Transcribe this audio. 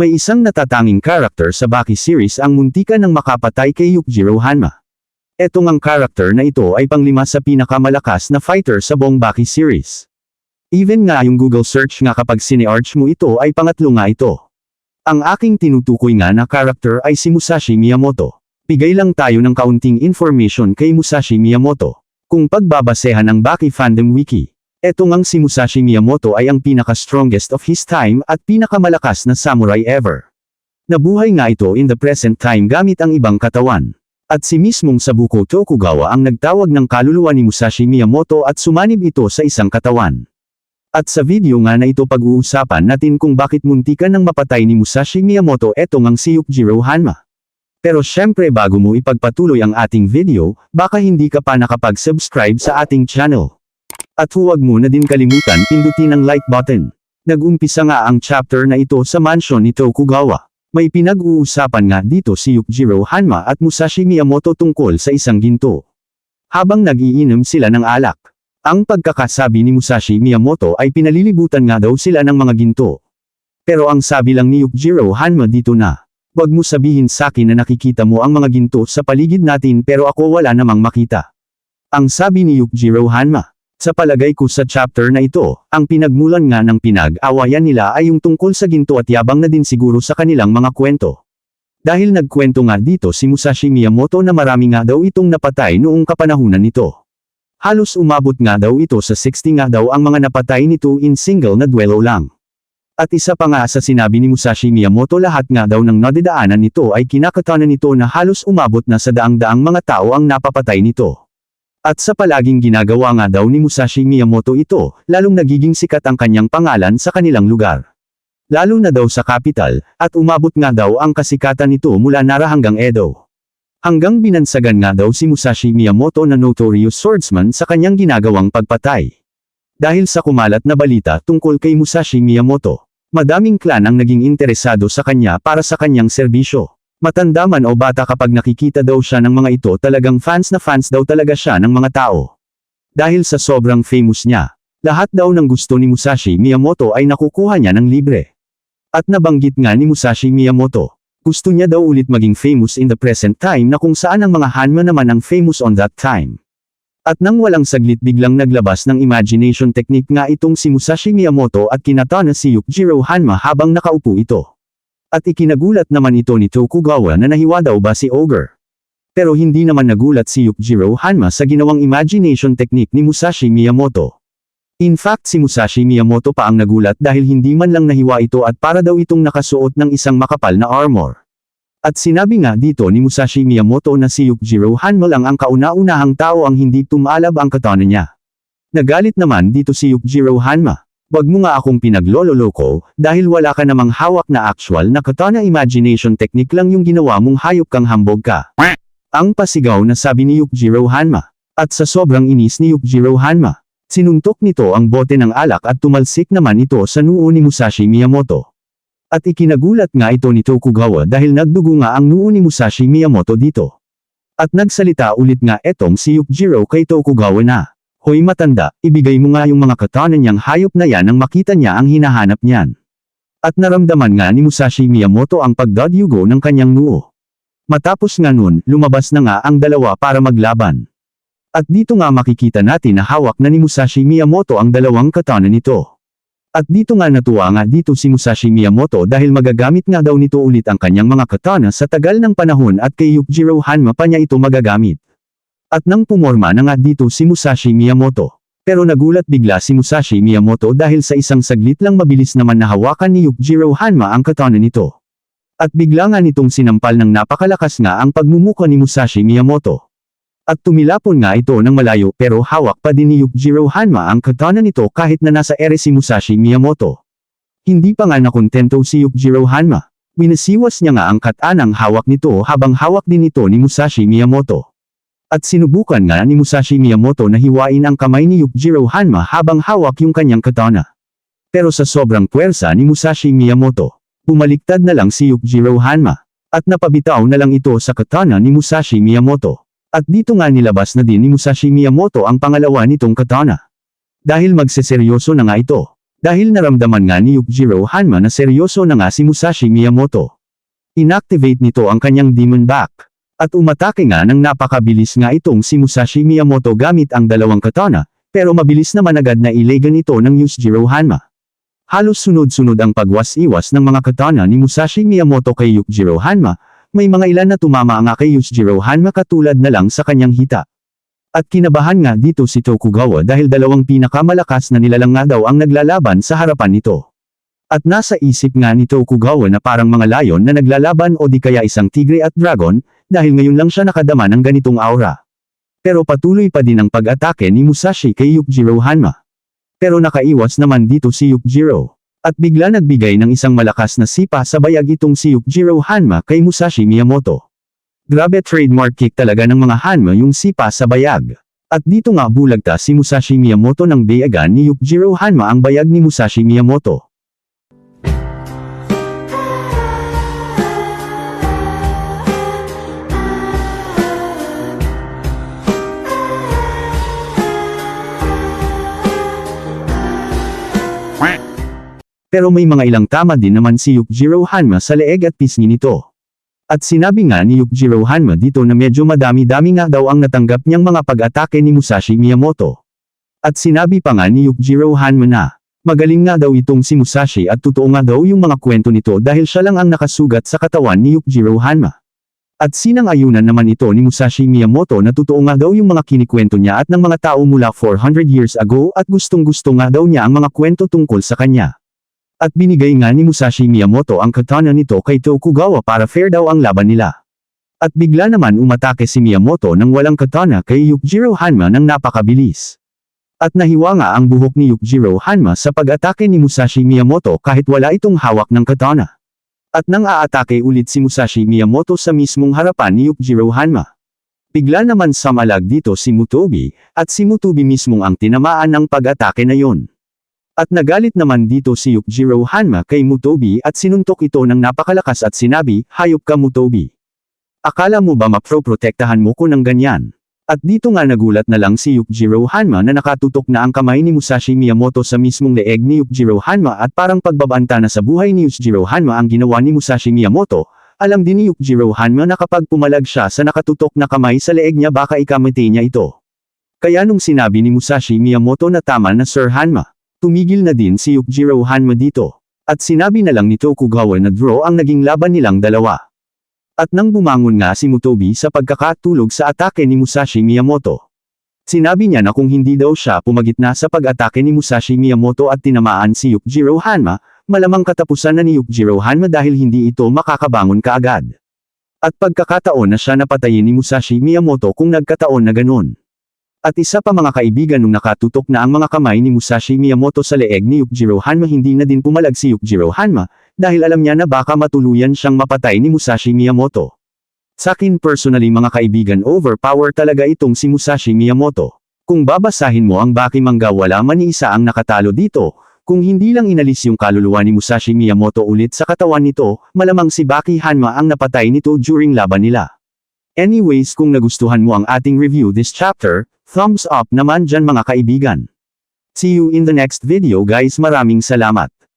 May isang natatanging character sa Baki series ang muntikan ng makapatay kay Yukjiro Hanma. Etong ang character na ito ay panglima sa pinakamalakas na fighter sa buong Baki series. Even nga yung Google search nga kapag sinearch mo ito ay pangatlo nga ito. Ang aking tinutukoy nga na character ay si Musashi Miyamoto. Bigay lang tayo ng kaunting information kay Musashi Miyamoto. Kung pagbabasehan ng Baki Fandom Wiki, eto ngang si Musashi Miyamoto ay ang pinaka-strongest of his time at pinakamalakas na samurai ever. Nabuhay nga ito in the present time gamit ang ibang katawan. At si mismong Sabuko Tokugawa ang nagtawag ng kaluluwa ni Musashi Miyamoto at sumanib ito sa isang katawan. At sa video nga na ito pag-uusapan natin kung bakit muntikan ng mapatay ni Musashi Miyamoto eto ngang si Yukjiro Hanma. Pero syempre bago mo ipagpatuloy ang ating video, baka hindi ka pa nakapag-subscribe sa ating channel. At huwag mo na din kalimutan pindutin ang like button. Nag-umpisa nga ang chapter na ito sa mansion ni Tokugawa. May pinag-uusapan nga dito si Yukjiro Hanma at Musashi Miyamoto tungkol sa isang ginto. Habang nag-iinom sila ng alak. Ang pagkakasabi ni Musashi Miyamoto ay pinalilibutan nga daw sila ng mga ginto. Pero ang sabi lang ni Yukjiro Hanma dito na, Huwag mo sabihin sa akin na nakikita mo ang mga ginto sa paligid natin pero ako wala namang makita. Ang sabi ni Yukjiro Hanma. Sa palagay ko sa chapter na ito, ang pinagmulan nga ng pinag-awayan nila ay yung tungkol sa ginto at yabang na din siguro sa kanilang mga kwento. Dahil nagkwento nga dito si Musashi Miyamoto na marami nga daw itong napatay noong kapanahunan nito. Halos umabot nga daw ito sa 60 nga daw ang mga napatay nito in single na duelo lang. At isa pa nga sa sinabi ni Musashi Miyamoto lahat nga daw ng nadidaanan nito ay kinakatanan nito na halos umabot na sa daang-daang mga tao ang napapatay nito. At sa palaging ginagawa nga daw ni Musashi Miyamoto ito, lalong nagiging sikat ang kanyang pangalan sa kanilang lugar. Lalo na daw sa capital, at umabot nga daw ang kasikatan nito mula Nara hanggang Edo. Hanggang binansagan nga daw si Musashi Miyamoto na notorious swordsman sa kanyang ginagawang pagpatay. Dahil sa kumalat na balita tungkol kay Musashi Miyamoto, Madaming klan ang naging interesado sa kanya para sa kanyang serbisyo. Matanda man o bata kapag nakikita daw siya ng mga ito talagang fans na fans daw talaga siya ng mga tao. Dahil sa sobrang famous niya, lahat daw ng gusto ni Musashi Miyamoto ay nakukuha niya ng libre. At nabanggit nga ni Musashi Miyamoto, gusto niya daw ulit maging famous in the present time na kung saan ang mga Hanma naman ang famous on that time. At nang walang saglit biglang naglabas ng imagination technique nga itong si Musashi Miyamoto at kinatana si Yukjiro Hanma habang nakaupo ito. At ikinagulat naman ito ni Tokugawa na nahiwa daw ba si Ogre. Pero hindi naman nagulat si Yukjiro Hanma sa ginawang imagination technique ni Musashi Miyamoto. In fact si Musashi Miyamoto pa ang nagulat dahil hindi man lang nahiwa ito at para daw itong nakasuot ng isang makapal na armor. At sinabi nga dito ni Musashi Miyamoto na si Yukjiro Hanma lang ang kauna-unahang tao ang hindi tumalab ang katana niya. Nagalit naman dito si Yukjiro Hanma. Wag mo nga akong pinaglololoko, dahil wala ka namang hawak na actual na katana imagination technique lang yung ginawa mong hayop kang hambog ka. Ang pasigaw na sabi ni Yukjiro Hanma. At sa sobrang inis ni Yukjiro Hanma, sinuntok nito ang bote ng alak at tumalsik naman ito sa noo ni Musashi Miyamoto. At ikinagulat nga ito ni Tokugawa dahil nagdugo nga ang noo ni Musashi Miyamoto dito. At nagsalita ulit nga etong si Yukjiro kay Tokugawa na, Hoy matanda, ibigay mo nga yung mga katana niyang hayop na yan nang makita niya ang hinahanap niyan. At naramdaman nga ni Musashi Miyamoto ang pagdadyugo ng kanyang noo. Matapos nga nun, lumabas na nga ang dalawa para maglaban. At dito nga makikita natin na hawak na ni Musashi Miyamoto ang dalawang katana nito. At dito nga natuwa nga dito si Musashi Miyamoto dahil magagamit nga daw nito ulit ang kanyang mga katana sa tagal ng panahon at kay Yukjiro Hanma pa niya ito magagamit. At nang pumorma na nga dito si Musashi Miyamoto. Pero nagulat bigla si Musashi Miyamoto dahil sa isang saglit lang mabilis naman nahawakan ni Yukjiro Hanma ang katana nito. At bigla nga nitong sinampal ng napakalakas nga ang pagmumuka ni Musashi Miyamoto. At tumilapon nga ito ng malayo pero hawak pa din ni Yukjiro Hanma ang katana nito kahit na nasa ere si Musashi Miyamoto. Hindi pa nga nakontento si Yukjiro Hanma. Winasiwas niya nga ang katanang hawak nito habang hawak din ito ni Musashi Miyamoto. At sinubukan nga ni Musashi Miyamoto na hiwain ang kamay ni Yukjiro Hanma habang hawak yung kanyang katana. Pero sa sobrang puwersa ni Musashi Miyamoto, bumaliktad na lang si Yukjiro Hanma. At napabitaw na lang ito sa katana ni Musashi Miyamoto. At dito nga nilabas na din ni Musashi Miyamoto ang pangalawa nitong katana. Dahil magseseryoso na nga ito. Dahil naramdaman nga ni Yukjiro Hanma na seryoso na nga si Musashi Miyamoto. Inactivate nito ang kanyang demon back. At umatake nga ng napakabilis nga itong si Musashi Miyamoto gamit ang dalawang katana, pero mabilis naman agad na ilegan ito ng Yukjiro Hanma. Halos sunod-sunod ang pagwas-iwas ng mga katana ni Musashi Miyamoto kay Yukjiro Hanma, may mga ilan na tumama nga kay Yukjiro Hanma katulad na lang sa kanyang hita. At kinabahan nga dito si Tokugawa dahil dalawang pinakamalakas na nilalang nga daw ang naglalaban sa harapan nito. At nasa isip nga ni Tokugawa na parang mga layon na naglalaban o di kaya isang tigre at dragon, dahil ngayon lang siya nakadama ng ganitong aura. Pero patuloy pa din ang pag-atake ni Musashi kay Yukjiro Hanma. Pero nakaiwas naman dito si Yukjiro. At bigla nagbigay ng isang malakas na sipa sa bayag itong si Yukjiro Hanma kay Musashi Miyamoto. Grabe trademark kick talaga ng mga Hanma yung sipa sa bayag. At dito nga bulagta si Musashi Miyamoto ng bayagan ni Yukjiro Hanma ang bayag ni Musashi Miyamoto. Pero may mga ilang tama din naman si Yukjiro Hanma sa leeg at pisngi nito. At sinabi nga ni Yukjiro Hanma dito na medyo madami-dami nga daw ang natanggap niyang mga pag-atake ni Musashi Miyamoto. At sinabi pa nga ni Yukjiro Hanma na, magaling nga daw itong si Musashi at totoo nga daw yung mga kwento nito dahil siya lang ang nakasugat sa katawan ni Yukjiro Hanma. At sinang-ayunan naman ito ni Musashi Miyamoto na totoo nga daw yung mga kinikwento niya at ng mga tao mula 400 years ago at gustong-gusto nga daw niya ang mga kwento tungkol sa kanya. At binigay nga ni Musashi Miyamoto ang katana nito kay Tokugawa para fair daw ang laban nila. At bigla naman umatake si Miyamoto ng walang katana kay Yukjiro Hanma ng napakabilis. At nahiwa nga ang buhok ni Yukjiro Hanma sa pag-atake ni Musashi Miyamoto kahit wala itong hawak ng katana. At nang aatake ulit si Musashi Miyamoto sa mismong harapan ni Yukjiro Hanma. Bigla naman samalag dito si Mutobi, at si Mutobi mismong ang tinamaan ng pag-atake na yon. At nagalit naman dito si Yukjiro Hanma kay Mutobi at sinuntok ito ng napakalakas at sinabi, hayop ka Mutobi. Akala mo ba maproprotektahan mo ko ng ganyan? At dito nga nagulat na lang si Yukjiro Hanma na nakatutok na ang kamay ni Musashi Miyamoto sa mismong leeg ni Yukjiro Hanma at parang pagbabanta na sa buhay ni Yukjiro Hanma ang ginawa ni Musashi Miyamoto, alam din ni Yukjiro Hanma na kapag pumalag siya sa nakatutok na kamay sa leeg niya baka ikamete niya ito. Kaya nung sinabi ni Musashi Miyamoto na tama na Sir Hanma, Tumigil na din si Yukjiro Hanma dito. At sinabi na lang ni Tokugawa na draw ang naging laban nilang dalawa. At nang bumangon nga si Mutobi sa pagkakatulog sa atake ni Musashi Miyamoto. Sinabi niya na kung hindi daw siya pumagitna sa pag-atake ni Musashi Miyamoto at tinamaan si Yukjiro Hanma, malamang katapusan na ni Yukjiro Hanma dahil hindi ito makakabangon kaagad. At pagkakataon na siya napatayin ni Musashi Miyamoto kung nagkataon na ganun. At isa pa mga kaibigan nung nakatutok na ang mga kamay ni Musashi Miyamoto sa leeg ni Yukjiro Hanma hindi na din pumalag si Yukjiro Hanma, dahil alam niya na baka matuluyan siyang mapatay ni Musashi Miyamoto. Sakin personally mga kaibigan overpower talaga itong si Musashi Miyamoto. Kung babasahin mo ang Baki manga wala man ni isa ang nakatalo dito, kung hindi lang inalis yung kaluluwa ni Musashi Miyamoto ulit sa katawan nito, malamang si Baki Hanma ang napatay nito during laban nila. Anyways kung nagustuhan mo ang ating review this chapter, thumbs up naman dyan mga kaibigan. See you in the next video guys maraming salamat.